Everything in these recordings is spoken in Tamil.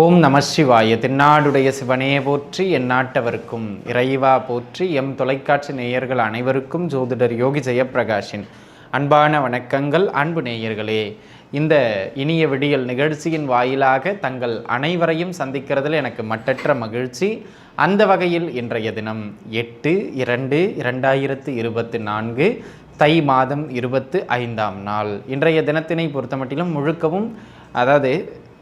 ஓம் நம சிவாய. திருநாடுடைய சிவனே போற்றி என் நாட்டவருக்கும் இறைவா போற்றி எம் தொலைக்காட்சி நேயர்கள் அனைவருக்கும் ஜோதிடர் யோகி ஜெயப்பிரகாஷின் அன்பான வணக்கங்கள். அன்பு நேயர்களே இந்த இனிய விடியல் நிகழ்ச்சியின் வாயிலாக தங்கள் அனைவரையும் சந்திக்கிறதுல எனக்கு மட்டற்ற மகிழ்ச்சி. அந்த வகையில் இன்றைய தினம் எட்டு இரண்டு இரண்டாயிரத்து இருபத்தி நான்கு தை மாதம் இருபத்து ஐந்தாம் நாள். இன்றைய தினத்தினை பொறுத்தமட்டிலும் முழுக்கவும் அதாவது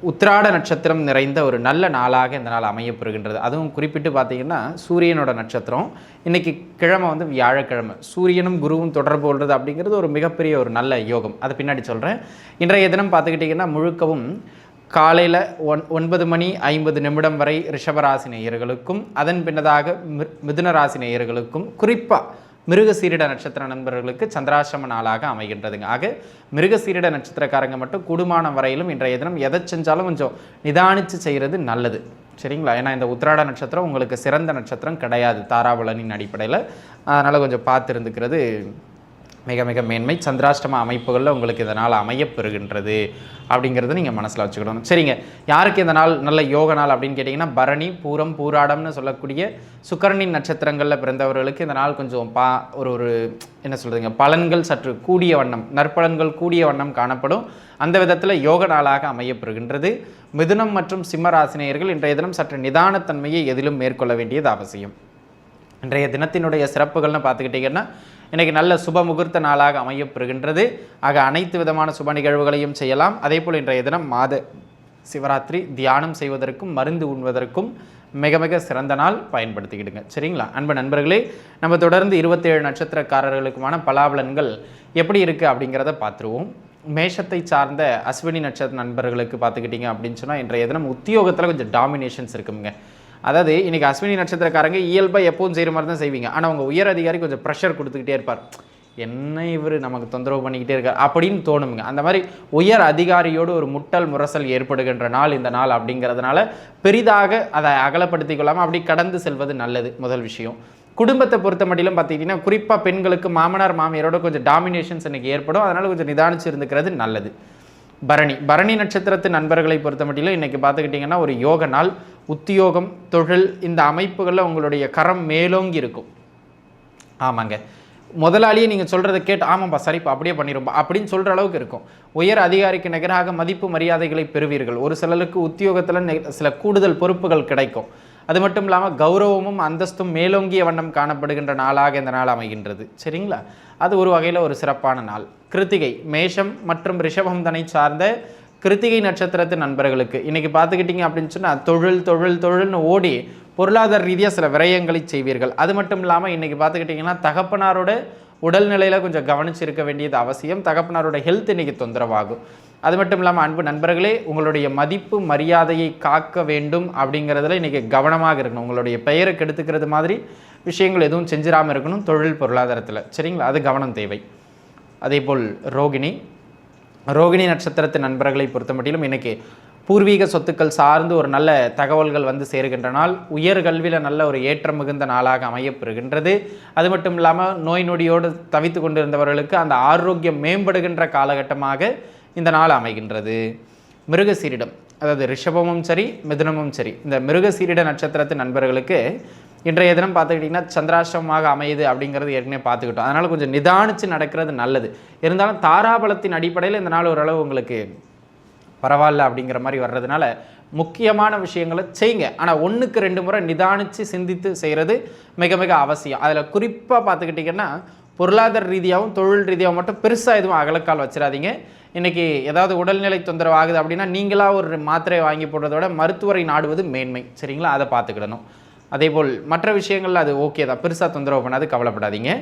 உத்திராட நட்சத்திரம் நிறைந்த ஒரு நல்ல நாளாக இந்த நாள் அமையப்பெறுகின்றது. அதுவும் குறிப்பிட்டு பார்த்தீங்கன்னா சூரியனோட நட்சத்திரம். இன்னைக்கு கிழமை வந்து வியாழக்கிழமை. சூரியனும் குருவும் தொடர்பு கொள்வது அப்படிங்கிறது ஒரு மிகப்பெரிய ஒரு நல்ல யோகம். அதை பின்னாடி சொல்கிறேன் இன்றைய தினம் பார்த்துக்கிட்டிங்கன்னா முழுக்கவும் காலையில் ஒன் ஒன்பது மணி ஐம்பது நிமிடம் வரை ரிஷபராசி நேயர்களுக்கும் அதன் பின்னதாக மிதுன ராசி நேயர்களுக்கும் குறிப்பாக மிருகசீரிட நட்சத்திர நண்பர்களுக்கு சந்திராசிரம நாளாக அமைகின்றதுங்க. ஆக மிருகசீரிட நட்சத்திரக்காரங்க மட்டும் கூடுமான வரையிலும் இன்றைய தினம் எதை செஞ்சாலும் கொஞ்சம் நிதானித்து செய்கிறது நல்லது. சரிங்களா? ஏன்னா இந்த உத்திராட நட்சத்திரம் உங்களுக்கு சிறந்த நட்சத்திரம் கிடையாது தாராபலனின் அடிப்படையில். அதனால் கொஞ்சம் பார்த்து இருந்துக்கிறது மிக மிக மேன்மை சந்திராஷ்டம அமைப்புகளில் உங்களுக்கு இந்த நாள் அமையப் பெறுகின்றது அப்படிங்கிறத நீங்கள் மனசில் வச்சுக்கணும். சரிங்க. யாருக்கு இந்த நாள் நல்ல யோக நாள் அப்படின்னு கேட்டிங்கன்னா பரணி பூரம் பூராடம்னு சொல்லக்கூடிய சுக்கரனின் நட்சத்திரங்களில் பிறந்தவர்களுக்கு இந்த நாள் கொஞ்சம் பா ஒரு ஒரு என்ன சொல்கிறதுங்க பலன்கள் சற்று கூடிய வண்ணம் நற்பலன்கள் கூடிய வண்ணம் காணப்படும். அந்த விதத்தில் யோக நாளாக அமையப்பெறுகின்றது மிதுனம் மற்றும் சிம்மராசினியர்கள் இன்றைய தினம் சற்று நிதானத்தன்மையை எதிலும் மேற்கொள்ள வேண்டியது அவசியம். இன்றைய தினத்தினுடைய சிறப்புகள்னு பார்த்துக்கிட்டிங்கன்னா இன்றைக்கி நல்ல சுப முகூர்த்த நாளாக அமையப்பெறுகின்றது. ஆக அனைத்து விதமான சுப நிகழ்வுகளையும் செய்யலாம். அதே போல் இன்றைய தினம் மாத சிவராத்திரி தியானம் செய்வதற்கும் மருந்து உண்வதற்கும் மிக மிக சிறந்த நாள் பயன்படுத்திக்கிடுங்க. சரிங்களா? அன்பு நண்பர்களே நம்ம தொடர்ந்து இருபத்தேழு நட்சத்திரக்காரர்களுக்குமான பலாபலன்கள் எப்படி இருக்குது அப்படிங்கிறத பார்த்துருவோம். மேஷத்தை சார்ந்த அஸ்வினி நட்சத்திர நண்பர்களுக்கு பார்த்துக்கிட்டிங்க அப்படின்னு சொன்னால் இன்றைய தினம் உத்தியோகத்தில் கொஞ்சம் டாமினேஷன்ஸ் இருக்குங்க. அதாவது இன்றைக்கி அஸ்வினி நட்சத்திரக்காரங்க இயல்பாக எப்பவும் செய்கிற மாதிரி தான் செய்வீங்க. ஆனால் உங்கள் உயர் அதிகாரி கொஞ்சம் ப்ரெஷர் கொடுத்துக்கிட்டே இருப்பார். என்ன இவர் நமக்கு தொந்தரவு பண்ணிக்கிட்டே இருக்கார் அப்படின்னு தோணுங்க. அந்த மாதிரி உயர் அதிகாரியோடு ஒரு முட்டல் முரசல் ஏற்படுகின்ற நாள் இந்த நாள் அப்படிங்கிறதுனால பெரிதாக அதை அகலப்படுத்தி கொள்ளாமல் அப்படி கடந்து செல்வது நல்லது முதல் விஷயம். குடும்பத்தை பொறுத்த மட்டிலும் பார்த்துக்கிட்டிங்கன்னா குறிப்பாக பெண்களுக்கு மாமனார் மாமியாரோட கொஞ்சம் டாமினேஷன்ஸ் இன்றைக்கி ஏற்படும். அதனால் கொஞ்சம் நிதானிச்சு இருந்துக்கிறது நல்லது. பரணி பரணி நட்சத்திரத்து நண்பர்களை பொறுத்த மட்டிலும் இன்றைக்கி பார்த்துக்கிட்டிங்கன்னா ஒரு யோக நாள். உத்தியோகம் தொழில் இந்த அமைப்புகளில் உங்களுடைய கரம் மேலோங்கி இருக்கும். ஆமாங்க. முதலாளியே நீங்கள் சொல்கிறத கேட்டு ஆமாம்ப்பா சரிப்பா அப்படியே பண்ணிருப்பா அப்படின்னு சொல்கிற அளவுக்கு இருக்கும். உயர் அதிகாரிக்கு நிகராக மதிப்பு மரியாதைகளை பெறுவீர்கள். ஒரு சிலருக்கு உத்தியோகத்தில் சில கூடுதல் பொறுப்புகள் கிடைக்கும். அது மட்டும் இல்லாமல் கௌரவமும் அந்தஸ்தும் மேலோங்கிய வண்ணம் காணப்படுகின்ற நாளாக இந்த நாள் அமைகின்றது. சரிங்களா? அது ஒரு வகையில் ஒரு சிறப்பான நாள். கிருத்திகை மேஷம் மற்றும் ரிஷபம் தனை சார்ந்த கிருத்திகை நட்சத்திரத்து நண்பர்களுக்கு. இன்றைக்கி பார்த்துக்கிட்டிங்க அப்படின்னு சொன்னால் தொழில் தொழில் தொழில்னு ஓடி பொருளாதார ரீதியாக சில விரயங்களை செய்வீர்கள். அது மட்டும் இல்லாமல் இன்றைக்கி பார்த்துக்கிட்டிங்கன்னா தகப்பனாரோட உடல்நிலையில் கொஞ்சம் கவனிச்சிருக்க வேண்டியது அவசியம். தகப்பனாரோட ஹெல்த் இன்றைக்கி தொந்தரவாகும். அது மட்டும் இல்லாமல் அன்பு நண்பர்களே உங்களுடைய மதிப்பு மரியாதையை காக்க வேண்டும் அப்படிங்கிறதுல இன்றைக்கி கவனமாக இருக்கணும். உங்களுடைய பெயரை கெடுத்துக்கிறது மாதிரி விஷயங்கள் எதுவும் செஞ்சிடாமல் இருக்கணும் தொழில் பொருளாதாரத்தில். சரிங்களா? அது கவனம் தேவை. அதேபோல் ரோகிணி ரோகிணி நட்சத்திரத்து நண்பர்களை பொறுத்த மட்டிலும் இன்றைக்கி பூர்வீக சொத்துக்கள் சார்ந்து ஒரு நல்ல தகவல்கள் வந்து சேருகின்ற நாள் உயர்கல்வியில் நல்ல ஒரு ஏற்றம் மிகுந்த நாளாக அமையப்பெறுகின்றது. அது மட்டும் இல்லாமல் நோய் நொடியோடு தவித்து கொண்டிருந்தவர்களுக்கு அந்த ஆரோக்கியம் மேம்படுகின்ற காலகட்டமாக இந்த நாள் அமைகின்றது. மிருகசீரிடம் அதாவது ரிஷபமும் சரி மிதுனமும் சரி இந்த மிருகசீரிட நட்சத்திரத்து நண்பர்களுக்கு இன்றைய தினம் பார்த்துக்கிட்டிங்கன்னா சந்திராசிரமமாக அமையுது அப்படிங்கிறது ஏற்கனவே பார்த்துக்கிட்டோம். அதனால் கொஞ்சம் நிதானித்து நடக்கிறது நல்லது. இருந்தாலும் தாராபலத்தின் அடிப்படையில் இந்த நாள் ஓரளவு உங்களுக்கு பரவாயில்ல அப்படிங்கிற மாதிரி வர்றதுனால முக்கியமான விஷயங்களை செய்யுங்க. ஆனால் ஒன்றுக்கு ரெண்டு முறை நிதானித்து சிந்தித்து செய்கிறது மிக மிக அவசியம். அதில் குறிப்பாக பார்த்துக்கிட்டிங்கன்னா பொருளாதார ரீதியாகவும் தொழில் ரீதியாகவும் மட்டும் பெருசாக எதுவும் அகலக்கால் வச்சிடாதீங்க. இன்றைக்கி ஏதாவது உடல்நிலை தொந்தரவு ஆகுது அப்படின்னா நீங்களாக ஒரு மாத்திரையை வாங்கி போடுறத விட மருத்துவரை நாடுவது மேன்மை. சரிங்களா? அதை பார்த்துக்கிடணும். அதேபோல் மற்ற விஷயங்கள் அது ஓகே தான். பெருசாக தொந்தரவு பண்ணாது கவலைப்படாதீங்க.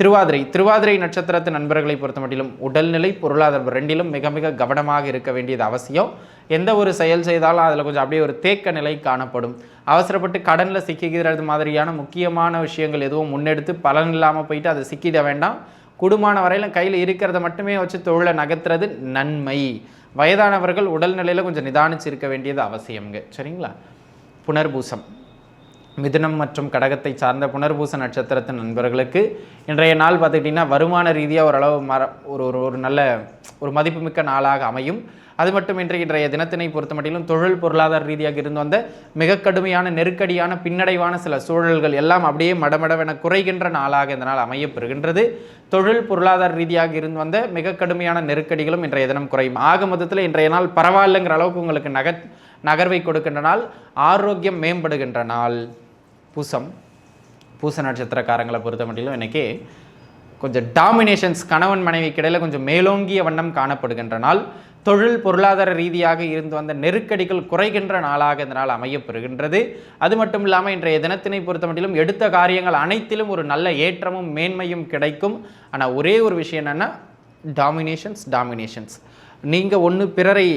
திருவாதிரை திருவாதிரை நட்சத்திரத்து நண்பர்களை பொறுத்த மட்டிலும் உடல்நிலை பொருளாதாரம் ரெண்டிலும் மிக மிக கவனமாக இருக்க வேண்டியது அவசியம். எந்த ஒரு செயல் செய்தாலும் அதில் கொஞ்சம் அப்படியே ஒரு தேக்க நிலை காணப்படும். அவசரப்பட்டு கடனில் சிக்கிக்கிறது மாதிரியான முக்கியமான விஷயங்கள் எதுவும் முன்னெடுத்து பலன் இல்லாமல் போயிட்டு அதை சிக்கிட வேண்டாம். குடுமான வரையிலும் கையில் இருக்கிறத மட்டுமே வச்சு தொழிலை நகர்த்துறது நன்மை. வயதானவர்கள் உடல்நிலையில் கொஞ்சம் நிதானிச்சு இருக்க வேண்டியது அவசியம்ங்க. சரிங்களா? புனர்பூசம். மிதுனம் மற்றும் கடகத்தை சார்ந்த புனர்பூச நட்சத்திரத்தின் நண்பர்களுக்கு இன்றைய நாள் பார்த்துக்கிட்டிங்கன்னா வருமான ரீதியாக ஓரளவு மர ஒரு ஒரு ஒரு நல்ல ஒரு மதிப்புமிக்க நாளாக அமையும். அது மட்டுமின்றி இன்றைய தினத்தினை பொறுத்த மட்டிலும் தொழில் பொருளாதார ரீதியாக இருந்து வந்த மிக கடுமையான நெருக்கடியான பின்னடைவான சில சூழல்கள் எல்லாம் அப்படியே மடமடவென குறைகின்ற நாளாக இந்த நாள் அமையப்பெறுகின்றது. தொழில் பொருளாதார ரீதியாக இருந்து வந்த மிக கடுமையான நெருக்கடிகளும் இன்றைய தினம் குறையும். ஆக மொத்தத்தில் இன்றைய நாள் பரவாயில்லைங்கிற அளவுக்கு உங்களுக்கு நக நகர்வை கொடுக்கின்ற நாள். ஆரோக்கியம் மேம்படுகின்ற நாள். பூசம் பூச நட்சத்திரக்காரங்களை பொறுத்த மட்டிலும் இன்றைக்கி கொஞ்சம் டாமினேஷன்ஸ் கணவன் மனைவி கிடையில் கொஞ்சம் மேலோங்கிய வண்ணம் காணப்படுகின்ற நாள். தொழில் பொருளாதார ரீதியாக இருந்து வந்த நெருக்கடிகள் குறைகின்ற நாளாக இந்த நாள் அமையப்பெறுகின்றது. அது மட்டும் இல்லாமல் இன்றைய தினத்தினை பொறுத்த மட்டிலும் எடுத்த காரியங்கள் அனைத்திலும் ஒரு நல்ல ஏற்றமும் மேன்மையும் கிடைக்கும். ஆனால் ஒரே ஒரு விஷயம் என்னென்னா டாமினேஷன்ஸ் டாமினேஷன்ஸ் நீங்கள் ஒன்று பிறரை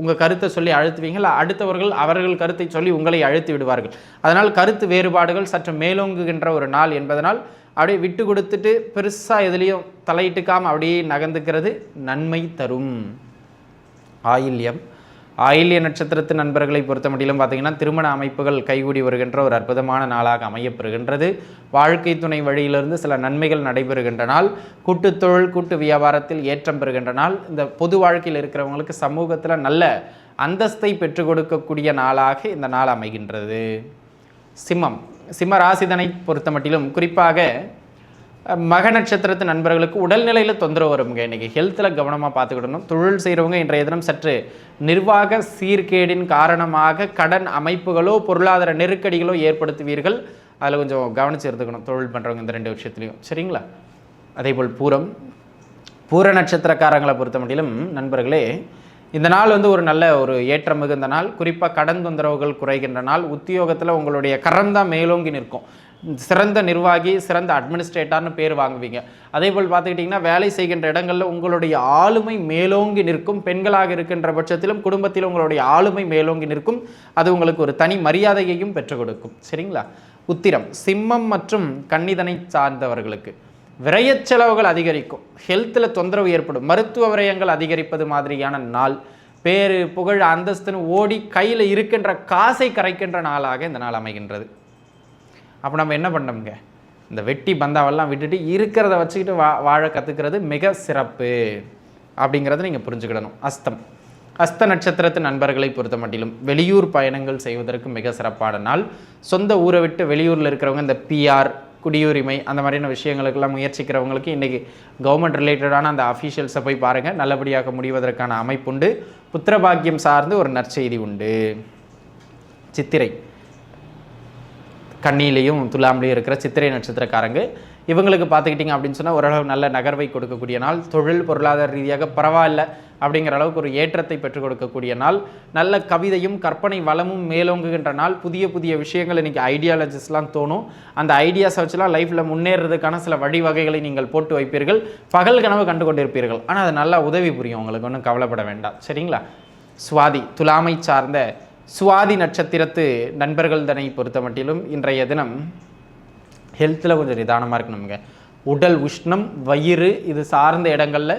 உங்கள் கருத்தை சொல்லி அழுத்துவீங்க அடுத்தவர்கள் அவர்கள் கருத்தை சொல்லி உங்களை அழுத்தி விடுவார்கள். அதனால் கருத்து வேறுபாடுகள் சற்று மேலோங்குகின்ற ஒரு நாள் என்பதனால் அப்படியே விட்டு கொடுத்துட்டு பெருசாக எதுலேயும் தலையிட்டுக்காமல் அப்படியே நகர்ந்துக்கிறது நன்மை தரும். ஆயில்யம். ஆயில்ய நட்சத்திரத்து நண்பர்களை பொறுத்த மட்டிலும் பார்த்தீங்கன்னா திருமண அமைப்புகள் கைகூடி வருகின்ற ஒரு அற்புதமான நாளாக அமையப்பெறுகின்றது. வாழ்க்கை துணை வழியிலிருந்து சில நன்மைகள் நடைபெறுகின்ற நாள். கூட்டு தொழில் கூட்டு வியாபாரத்தில் ஏற்றம் பெறுகின்ற நாள். இந்த பொது வாழ்க்கையில் இருக்கிறவங்களுக்கு சமூகத்தில் நல்ல அந்தஸ்தை பெற்றுக் கொடுக்கக்கூடிய நாளாக இந்த நாள் அமைகின்றது. சிம்மம். சிம்ம ராசிதனை பொறுத்த மட்டிலும் குறிப்பாக மக நட்சத்திரத்து நண்பர்களுக்கு உடல்நிலையில் தொந்தரவு வருங்க இன்னைக்கு ஹெல்த்தில் கவனமாக பார்த்துக்கிடணும். தொழில் செய்கிறவங்க இன்றைய தினம் சற்று நிர்வாக சீர்கேடின் காரணமாக கடன் அமைப்புகளோ பொருளாதார நெருக்கடிகளோ ஏற்படுத்துவீர்கள். அதில் கொஞ்சம் கவனித்து இருந்துக்கணும். தொழில் பண்ணுறவங்க இந்த ரெண்டு விஷயத்துலையும். சரிங்களா? அதேபோல் பூரம். பூர நட்சத்திரக்காரங்களை பொறுத்த மட்டிலும் நண்பர்களே இந்த நாள் வந்து ஒரு நல்ல ஒரு ஏற்றம் மிகுந்த நாள். குறிப்பாக கடன் தொந்தரவுகள் குறைகின்ற நாள். உத்தியோகத்தில் உங்களுடைய கரம் தான் மேலோங்கி நிற்கும். சிறந்த நிர்வாகி சிறந்த அட்மினிஸ்ட்ரேட்டர்னு பேர் வாங்குவீங்க. அதே போல் பார்த்துக்கிட்டிங்கன்னா வேலை செய்கின்ற இடங்களில் உங்களுடைய ஆளுமை மேலோங்கி நிற்கும். பெண்களாக இருக்கின்ற பட்சத்திலும் குடும்பத்தில் உங்களுடைய ஆளுமை மேலோங்கி நிற்கும். அது உங்களுக்கு ஒரு தனி மரியாதையையும் பெற்றுக் கொடுக்கும். சரிங்களா? உத்திரம் சிம்மம் மற்றும் கன்னிதனை சார்ந்தவர்களுக்கு. விரைய செலவுகள் அதிகரிக்கும். ஹெல்த்தில் தொந்தரவு ஏற்படும். மருத்துவ விரயங்கள் அதிகரிப்பது மாதிரியான நாள். பேரு புகழ் அந்தஸ்துன்னு ஓடி கையில் இருக்கின்ற காசை கரைக்கின்ற நாளாக இந்த நாள் அமைகின்றது. அப்போ நம்ம என்ன பண்ணோம்ங்க? இந்த வெட்டி பந்தாவெல்லாம் விட்டுட்டு இருக்கிறத வச்சுக்கிட்டு வா வாழ கற்றுக்கிறது மிக சிறப்பு அப்படிங்கிறத நீங்கள் புரிஞ்சுக்கிடணும். அஸ்தம். அஸ்த நட்சத்திரத்து நண்பர்களை பொறுத்த மட்டிலும் வெளியூர் பயணங்கள் செய்வதற்கு மிக சிறப்பான நாள். சொந்த ஊரை விட்டு வெளியூரில் இருக்கிறவங்க இந்த பிஆர் குடியுரிமை அந்த மாதிரியான விஷயங்களுக்கெல்லாம் முயற்சிக்கிறவங்களுக்கு இன்றைக்கி கவர்மெண்ட் ரிலேட்டடான அந்த அஃபீஷியல்ஸை போய் பாருங்கள் நல்லபடியாக முடிவதற்கான அமைப்புண்டு. புத்திரபாக்கியம் சார்ந்து ஒரு நற்செய்தி உண்டு. சித்திரை. கண்ணிலையும் துலாம்லேயும் இருக்கிற சித்திரை நட்சத்திரக்காரங்க. இவங்களுக்கு பார்த்துக்கிட்டிங்க அப்படின்னு சொன்னால் ஓரளவு நல்ல நகர்வை கொடுக்கக்கூடிய நாள். தொழில் பொருளாதார ரீதியாக பரவாயில்ல அப்படிங்கிற அளவுக்கு ஒரு ஏற்றத்தை பெற்றுக் கொடுக்கக்கூடிய நாள். நல்ல கவிதையும் கற்பனை வளமும் மேலோங்குகின்ற நாள். புதிய புதிய விஷயங்கள் இன்றைக்கி ஐடியாலஜிஸ்லாம் தோணும். அந்த ஐடியாஸை வச்சுலாம் லைஃப்பில் முன்னேறதுக்கான சில வழிவகைகளை நீங்கள் போட்டு வைப்பீர்கள். பகல் கனவு கண்டு கொண்டிருப்பீர்கள் ஆனால் அது நல்லா உதவி புரியும். உங்களுக்கு ஒன்றும் கவலைப்பட வேண்டாம். சரிங்களா? சுவாதி துலாமை சார்ந்த சுவாதி நட்சத்திரத்து நண்பர்கள் தனை பொறுத்த மட்டிலும் இன்றைய தினம் ஹெல்த்தில் கொஞ்சம் நிதானமாக இருக்கணுங்க உடல் உஷ்ணம் வயிறு இது சார்ந்த இடங்களில்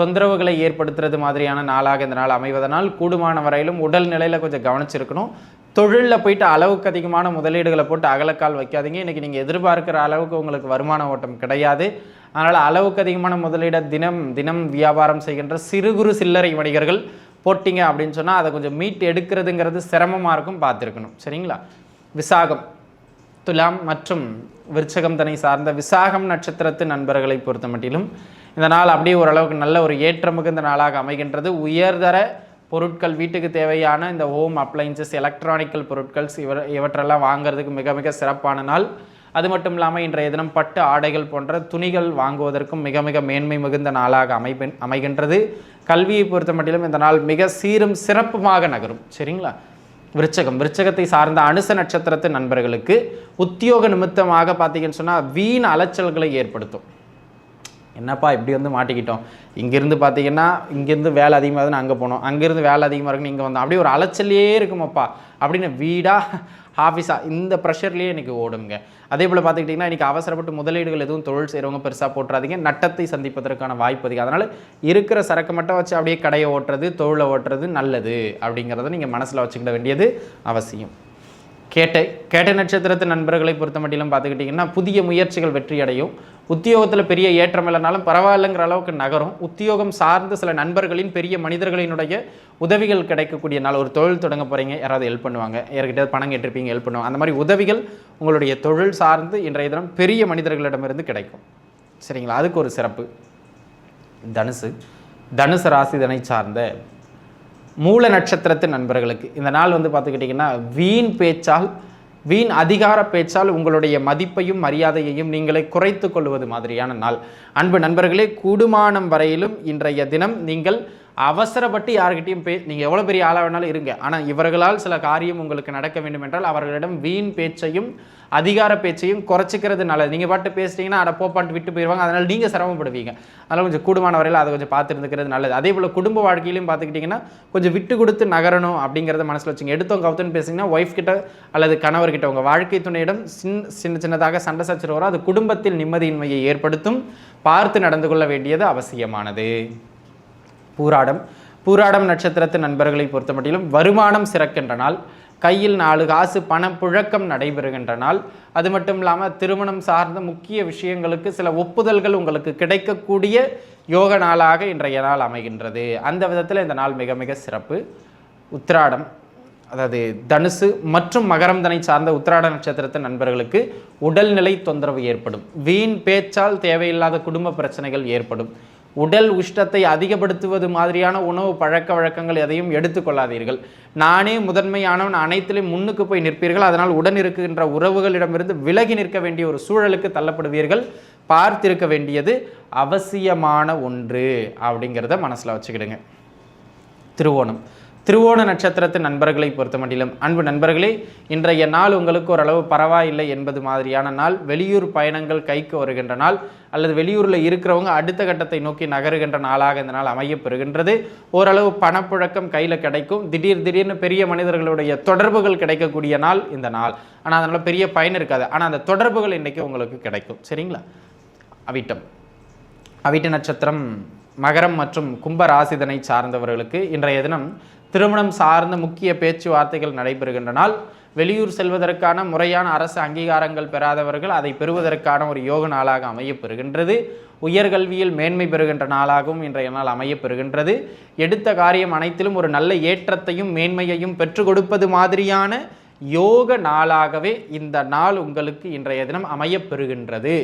தொந்தரவுகளை ஏற்படுத்துறது மாதிரியான நாளாக இந்த நாள் அமைவதனால் கூடுமான வரையிலும் உடல் நிலையில் கொஞ்சம் கவனிச்சிருக்கணும். தொழிலில் போயிட்டு அளவுக்கு அதிகமான முதலீடுகளை போட்டு அகலக்கால் வைக்காதீங்க. இன்றைக்கி நீங்கள் எதிர்பார்க்குற அளவுக்கு உங்களுக்கு வருமான ஓட்டம் கிடையாது. அதனால் அளவுக்கு அதிகமான முதலீடை தினம் தினம் வியாபாரம் செய்கின்ற சிறு குறு சில்லறை வணிகர்கள் போட்டிங்க அப்படின்னு சொன்னால் அதை கொஞ்சம் மீட் எடுக்கிறதுங்கிறது சிரமமாக இருக்கும் பார்த்துருக்கணும். சரிங்களா? விசாகம். துலாம் மற்றும் விருச்சகம் தனை சார்ந்த விசாகம் நட்சத்திரத்து நண்பர்களை பொறுத்த மட்டிலும் இந்த நாள் அப்படியே ஓரளவுக்கு நல்ல ஒரு ஏற்றம் மிகுந்த நாளாக அமைகின்றது. உயர்தர பொருட்கள் வீட்டுக்கு தேவையான இந்த ஹோம் அப்ளைன்சஸ் எலக்ட்ரானிக்கல் பொருட்கள் இவ இவற்றெல்லாம் வாங்குறதுக்கு மிக மிக சிறப்பான நாள். அது மட்டும் இல்லாமல் இன்றைய தினம் பட்டு ஆடைகள் போன்ற துணிகள் வாங்குவதற்கும் மிக மிக மேன்மை மிகுந்த நாளாக அமைப்பின் அமைகின்றது. கல்வியை பொறுத்த மட்டிலும் இந்த நாள் மிக சீரும் சிறப்புமாக நகரும். சரிங்களா? விருச்சகம். விருச்சகத்தை சார்ந்த அனுச நட்சத்திரத்து நண்பர்களுக்கு உத்தியோக நிமித்தமாக பார்த்தீங்கன்னு சொன்னால் வீண் அலைச்சல்களை ஏற்படுத்தும். என்னப்பா இப்படி வந்து மாட்டிக்கிட்டோம்? இங்கேருந்து பார்த்தீங்கன்னா இங்கேருந்து வேலை அதிகமாக இருக்குன்னு அங்கே போனோம். அங்கேருந்து வேலை அதிகமாக இருக்குன்னு இங்கே வந்தோம். அப்படியே ஒரு அலைச்சல்லையே இருக்குமாப்பா. அப்படின்னு வீடாக ஆஃபீஸாக இந்த ப்ரெஷர்லேயே இன்றைக்கி ஓடுங்க. அதே போல் பார்த்துக்கிட்டிங்கன்னா இன்றைக்கி அவசரப்பட்டு முதலீடுகள் எதுவும் தொழில் செய்கிறவங்க பெருசாக போட்டுறாதீங்க. நட்டத்தை சந்திப்பதற்கான வாய்ப்பு அதிகம். அதனால் இருக்கிற சரக்கு மட்டும் வச்சு அப்படியே கடையை ஓட்டுறது தொழிலை ஓட்டுறது நல்லது அப்படிங்கிறத நீங்கள் மனசில் வச்சுக்கிட வேண்டியது அவசியம். கேட்டை கேட்டை நட்சத்திரத்து நண்பர்களை பொறுத்த மட்டிலும் பார்த்துக்கிட்டிங்கன்னா புதிய முயற்சிகள் வெற்றி அடையும் உத்தியோகத்தில் பெரிய ஏற்றம் இல்லைனாலும் பரவாயில்லைங்கிற அளவுக்கு நகரும். உத்தியோகம் சார்ந்து சில நண்பர்களின் பெரிய மனிதர்களினுடைய உதவிகள் கிடைக்கக்கூடிய நாள் ஒரு தொழில் தொடங்க போகிறீங்க யாராவது ஹெல்ப் பண்ணுவாங்க. யார்கிட்ட பணம் கேட்டிருப்பீங்க ஹெல்ப் பண்ணுவாங்க. அந்த மாதிரி உதவிகள் உங்களுடைய தொழில் சார்ந்து இன்றைய தினம் பெரிய மனிதர்களிடமிருந்து கிடைக்கும். சரிங்களா? அதுக்கு ஒரு சிறப்பு. தனுசு. தனுசு ராசிதனை சார்ந்த மூல நட்சத்திரத்து நண்பர்களுக்கு. இந்த நாள் வந்து பார்த்துக்கிட்டிங்கன்னா வீண் பேச்சால் வீண் அதிகார பேச்சால் உங்களுடைய மதிப்பையும் மரியாதையையும் நீங்களே குறைத்து கொள்வது மாதிரியான நாள். அன்பு நண்பர்களே கூடுமானம் வரையிலும் இன்றைய தினம் நீங்கள் அவசரப்பட்டு யார்கிட்டையும் பே நீங்கள் எவ்வளோ பெரிய ஆளாக வேணாலும் இருங்க. ஆனால் இவர்களால் சில காரியம் உங்களுக்கு நடக்க வேண்டும் என்றால் அவர்களிடம் வீண் பேச்சையும் அதிகார பேச்சையும் குறைச்சிக்கிறது நல்லது. நீங்கள் பாட்டு பேசுகிறீங்கன்னா அதை போப்பாட்டு விட்டு போயிடுவாங்க அதனால் நீங்கள் சிரமப்படுவீங்க. அதனால் கொஞ்சம் கூடுமான வரையில் அதை கொஞ்சம் பார்த்து இருந்துக்கிறது நல்லது. அதே போல் குடும்ப வாழ்க்கையிலையும் பார்த்துக்கிட்டிங்கன்னா கொஞ்சம் விட்டு கொடுத்து நகரணும் அப்படிங்கிறத மனசில் வச்சுங்க. எடுத்தவங்க கவுத்துன்னு பேசிங்கன்னா ஒய்ஃப் கிட்ட அல்லது கணவர்கிட்ட உங்கள் வாழ்க்கை துணையிடம் சின் சின்ன சின்னதாக சண்டை சச்சரவு வரும். அது குடும்பத்தில் நிம்மதியின்மையை ஏற்படுத்தும். பார்த்து நடந்து கொள்ள வேண்டியது அவசியமானது. பூராடம். பூராடம் நட்சத்திரத்து நண்பர்களை பொறுத்தமட்டிலும் வருமானம் சிறக்கின்ற நாள். கையில் நாலு காசு பணப்புழக்கம் நடைபெறுகின்ற நாள். அது மட்டும் இல்லாமல் திருமணம் சார்ந்த முக்கிய விஷயங்களுக்கு சில ஒப்புதல்கள் உங்களுக்கு கிடைக்கக்கூடிய யோக நாளாக இன்றைய நாள் அமைகின்றது. அந்த விதத்தில் இந்த நாள் மிக மிக சிறப்பு. உத்திராடம் அதாவது தனுசு மற்றும் மகரம் தனை சார்ந்த உத்திராட நட்சத்திரத்தின் நண்பர்களுக்கு உடல்நிலை தொந்தரவு ஏற்படும். வீண் பேச்சால் தேவையில்லாத குடும்ப பிரச்சனைகள் ஏற்படும். உடல் உஷ்டத்தை அதிகப்படுத்துவது மாதிரியான உணவு பழக்க வழக்கங்கள் எதையும் எடுத்துக்கொள்ளாதீர்கள் நானே முதன்மையானவன் அனைத்திலும் முன்னுக்கு போய் நிற்பீர்கள். அதனால் உடன் இருக்கின்ற உறவுகளிடமிருந்து விலகி நிற்க வேண்டிய ஒரு சூழலுக்கு தள்ளப்படுவீர்கள். பார்த்திருக்க வேண்டியது அவசியமான ஒன்று அப்படிங்கிறத மனசில் வச்சுக்கிடுங்க. திருவோணம். திருவோண நட்சத்திரத்து நண்பர்களை பொறுத்த மட்டிலும். அன்பு நண்பர்களே இன்றைய நாள் உங்களுக்கு ஓரளவு பரவாயில்லை என்பது மாதிரியான நாள். வெளியூர் பயணங்கள் கைக்கு வருகின்ற நாள். அல்லது வெளியூரில் இருக்கிறவங்க அடுத்த கட்டத்தை நோக்கி நகருகின்ற நாளாக இந்த நாள் அமையப்பெறுகின்றது. ஓரளவு பணப்புழக்கம் கையில் கிடைக்கும். திடீர் திடீர்னு பெரிய மனிதர்களுடைய தொடர்புகள் கிடைக்கக்கூடிய நாள் இந்த நாள். ஆனால் அதனால் பெரிய பயன் இருக்காது. ஆனால் அந்த தொடர்புகள் இன்றைக்கி உங்களுக்கு கிடைக்கும். சரிங்களா? அவிட்டம். அவிட்ட நட்சத்திரம் மகரம் மற்றும் கும்ப ராசிதனை சார்ந்தவர்களுக்கு இன்றைய தினம் திருமணம் சார்ந்த முக்கிய பேச்சுவார்த்தைகள் நடைபெறுகின்ற நாள். வெளியூர் செல்வதற்கான முறையான அரசு அங்கீகாரங்கள் பெறாதவர்கள் அதை பெறுவதற்கான ஒரு யோக நாளாக அமையப்பெறுகின்றது. உயர்கல்வியில் மேன்மை பெறுகின்ற நாளாகவும் இன்றைய நாள் அமையப்பெறுகின்றது. எடுத்த காரியம் அனைத்திலும் ஒரு நல்ல ஏற்றத்தையும் மேன்மையையும் பெற்றுக் கொடுப்பது மாதிரியான யோக நாளாகவே இந்த நாள் உங்களுக்கு இன்றைய தினம் அமையப்பெறுகின்றது.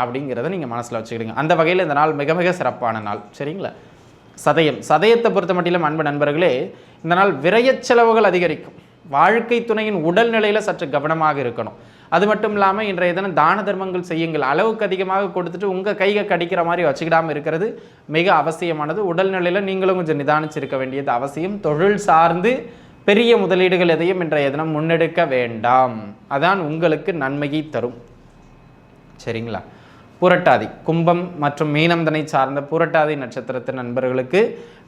அப்படிங்கிறத நீங்கள் மனசில் வச்சுக்கிடுங்க. அந்த வகையில் இந்த நாள் மிக மிக சிறப்பான நாள். சரிங்களா? சதயம். சதயத்தை பொறுத்த மட்டிலும் அன்பு நண்பர்களே இந்த நாள் விரயச் செலவுகள் அதிகரிக்கும். வாழ்க்கை துணையின் உடல்நிலையில் சற்று கவனமாக இருக்கணும். அது மட்டும் இல்லாமல் இன்றைய தினம் தான தர்மங்கள் செய்யுங்கள். அளவுக்கு அதிகமாக கொடுத்துட்டு உங்கள் கையை கடிக்கிற மாதிரி வச்சுக்கிடாமல் இருக்கிறது மிக அவசியமானது. உடல்நிலையில் நீங்களும் கொஞ்சம் நிதானிச்சிருக்க வேண்டியது அவசியம். தொழில் சார்ந்து பெரிய முதலீடுகள் எதையும் இன்றைய தினம் முன்னெடுக்க வேண்டாம். அதான் உங்களுக்கு நன்மையை தரும். சரிங்களா? புரட்டாதி கும்பம் மற்றும் மீனம்தனை சார்ந்த புரட்டாதி நட்சத்திரத்தின் நண்பர்களுக்கு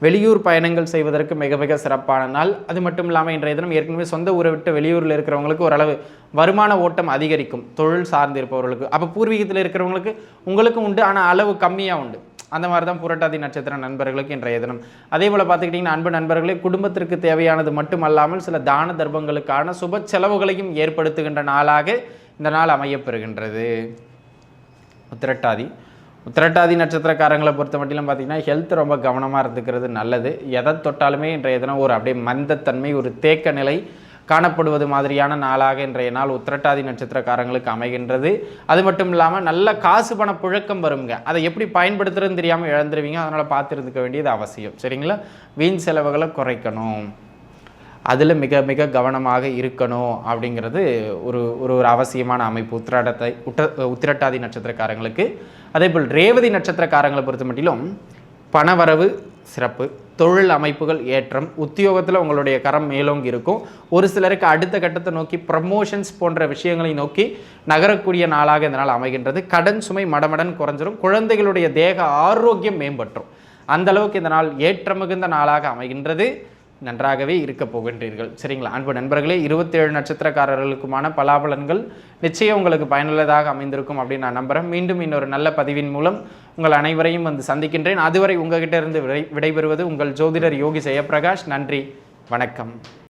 வெளியூர் பயணங்கள் செய்வதற்கு மிக மிக சிறப்பான நாள். அது மட்டும் இல்லாமல் இன்றைய தினம் ஏற்கனவே சொந்த ஊரை விட்டு வெளியூரில் இருக்கிறவங்களுக்கு ஓரளவு வருமான ஓட்டம் அதிகரிக்கும். தொழில் சார்ந்து இருப்பவர்களுக்கு. அப்போ பூர்வீகத்தில் இருக்கிறவங்களுக்கு உங்களுக்கும் உண்டு ஆனால் அளவு கம்மியாக உண்டு. அந்த மாதிரி தான் புரட்டாதி நட்சத்திர நண்பர்களுக்கு இன்றைய தினம். அதே போல் பார்த்துக்கிட்டிங்கன்னா அன்பு நண்பர்களே குடும்பத்திற்கு தேவையானது மட்டுமல்லாமல் சில தான தர்மங்களுக்கான சுப செலவுகளையும் ஏற்படுத்துகின்ற நாளாக இந்த நாள் அமையப்பெறுகின்றது உத்திரட்டாதி. உத்திரட்டாதி நட்சத்திரக்காரங்களை பொறுத்த மட்டிலும் பார்த்தீங்கன்னா ஹெல்த் ரொம்ப கவனமாக இருந்துக்கிறது நல்லது. எதை தொட்டாலுமே இன்றைய தினம் ஒரு அப்படியே மந்தத்தன்மை ஒரு தேக்க நிலை காணப்படுவது மாதிரியான நாளாக இன்றைய நாள் உத்திரட்டாதி நட்சத்திரக்காரங்களுக்கு அமைகின்றது. அது மட்டும் இல்லாமல் நல்ல காசு பண புழக்கம் வருங்க. அதை எப்படி பயன்படுத்துறதுன்னு தெரியாமல் இழந்துருவீங்க. அதனால் பார்த்துருந்துக்க வேண்டியது அவசியம். சரிங்களா? வீண் செலவுகளை குறைக்கணும். அதில் மிக மிக கவனமாக இருக்கணும் அப்படிங்கிறது ஒரு ஒரு ஒரு அவசியமான அமைப்பு. உத்திராடத்தை உட்ட உத்திரட்டாதி நட்சத்திரக்காரங்களுக்கு. அதே போல் ரேவதி நட்சத்திரக்காரங்களை பொறுத்த மட்டிலும் பணவரவு சிறப்பு தொழில் அமைப்புகள் ஏற்றம் உத்தியோகத்தில் உங்களுடைய கரம் மேலோங்கி இருக்கும். ஒரு சிலருக்கு அடுத்த கட்டத்தை நோக்கி ப்ரமோஷன்ஸ் போன்ற விஷயங்களை நோக்கி நகரக்கூடிய நாளாக இந்த நாள் அமைகின்றது. கடன் சுமை மடமடன் குறைஞ்சிரும். குழந்தைகளுடைய தேக ஆரோக்கியம் மேம்பற்றும் அந்த அளவுக்கு இந்த நாள் ஏற்றமிகுந்த நாளாக அமைகின்றது. நன்றாகவே இருக்க போகின்றீர்கள். சரிங்களா? அன்பு நண்பர்களே இருபத்தேழு நட்சத்திரக்காரர்களுக்குமான பலாபலன்கள் நிச்சயம் உங்களுக்கு பயனுள்ளதாக அமைந்திருக்கும் அப்படின்னு நான் நம்புகிறேன் மீண்டும் இன்னொரு நல்ல பதிவின் மூலம் உங்கள் அனைவரையும் வந்து சந்திக்கின்றேன். அதுவரை உங்ககிட்ட இருந்து விடை விடைபெறுவது உங்கள் ஜோதிடர் யோகி ஜெயபிரகாஷ் நன்றி. வணக்கம்.